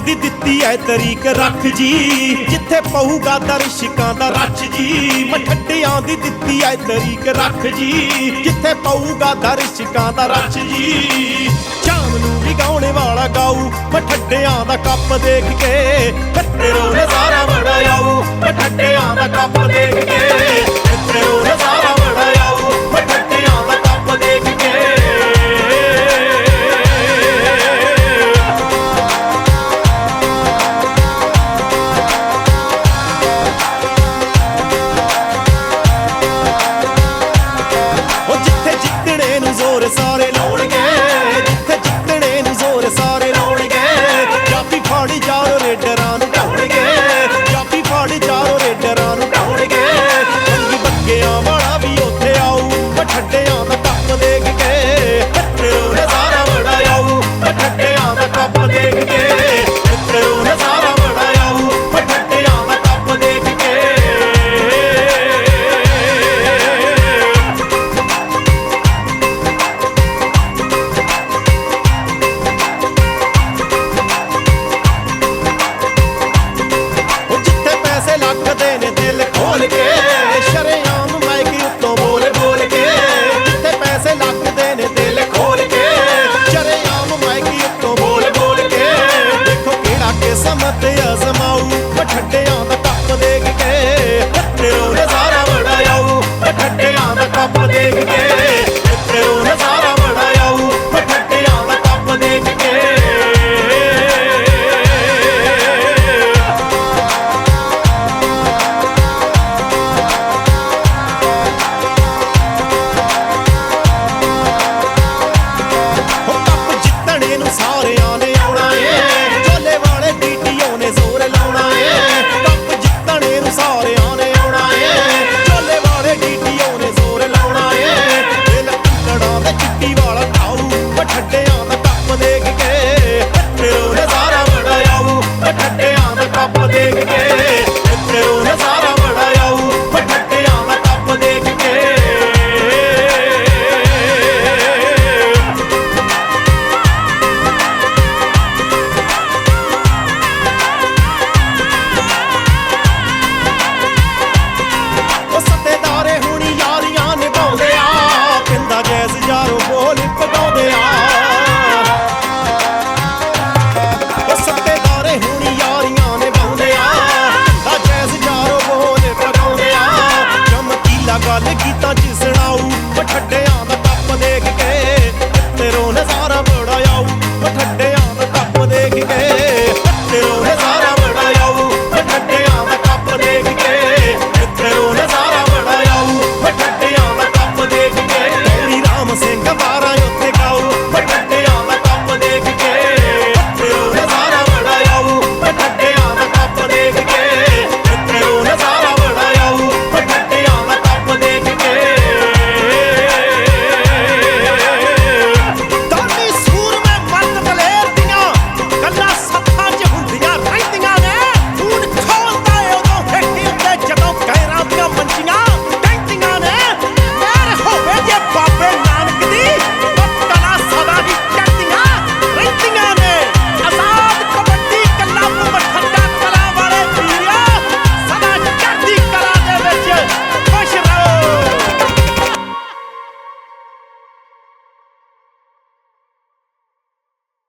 ਦੀ ਦਿੱਤੀ ਐ ਤਰੀਕ ਰੱਖ ਜੀ। ਜਿੱਥੇ ਪਊਗਾ ਦਰਸ਼ਕਾਂ ਦਾ ਰੱਛ ਜੀ। ਮਠੱਡਿਆਂ ਦੀ ਦਿੱਤੀ ਐ ਤਰੀਕ ਰੱਖ ਜੀ। ਜਿੱਥੇ ਪਊਗਾ ਦਰਸ਼ਕਾਂ ਦਾ ਰੱਛ ਜੀ। ਸ਼ਾਮ ਨੂੰ ਵੀ ਗਾਉਣੇ ਵਾਲਾ ਗਾਊ ਮਠੱਡਿਆਂ ਦਾ ਕੱਪ ਦੇਖ ਕੇ। ਕੱਟੇ ਰੋ ਨਜ਼ਾਰਾ ਬੜਾ ਆਊ ਮਠੱਡਿਆਂ ਦਾ ਕੱਪ ਦੇਖ ਕੇ। ਕੱਟੇ ਨਜ਼ਾਰਾ ਠੱਡਿਆਂ ਦਾ ਕੱਪ ਦੇਖ ਕੇ, ਮਿੱਤਰੋ ਨੇ ਸਾਰਾ ਬੜਾ ਆਉ ਮੈਂ ਠੱਡਿਆਂ ਦਾ ਕੱਪ ਦੇਖ ਕੇ, ਮਿੱਤਰੋ ਨੇ ਸਾਰਾ ਬੜਾ ਆਉ ਮੈਂ ਠੱਡਿਆਂ ਦਾ ਕੱਪ ਦੇਖ ਕੇ। ਉਹ ਜਿੱਥੇ ਪੈਸੇ ਲੱਖ ਦੇ ਮੈਨੂੰ ਸਾਰਿਆਂ ਨੇ ਆਉਣਾ ਏ।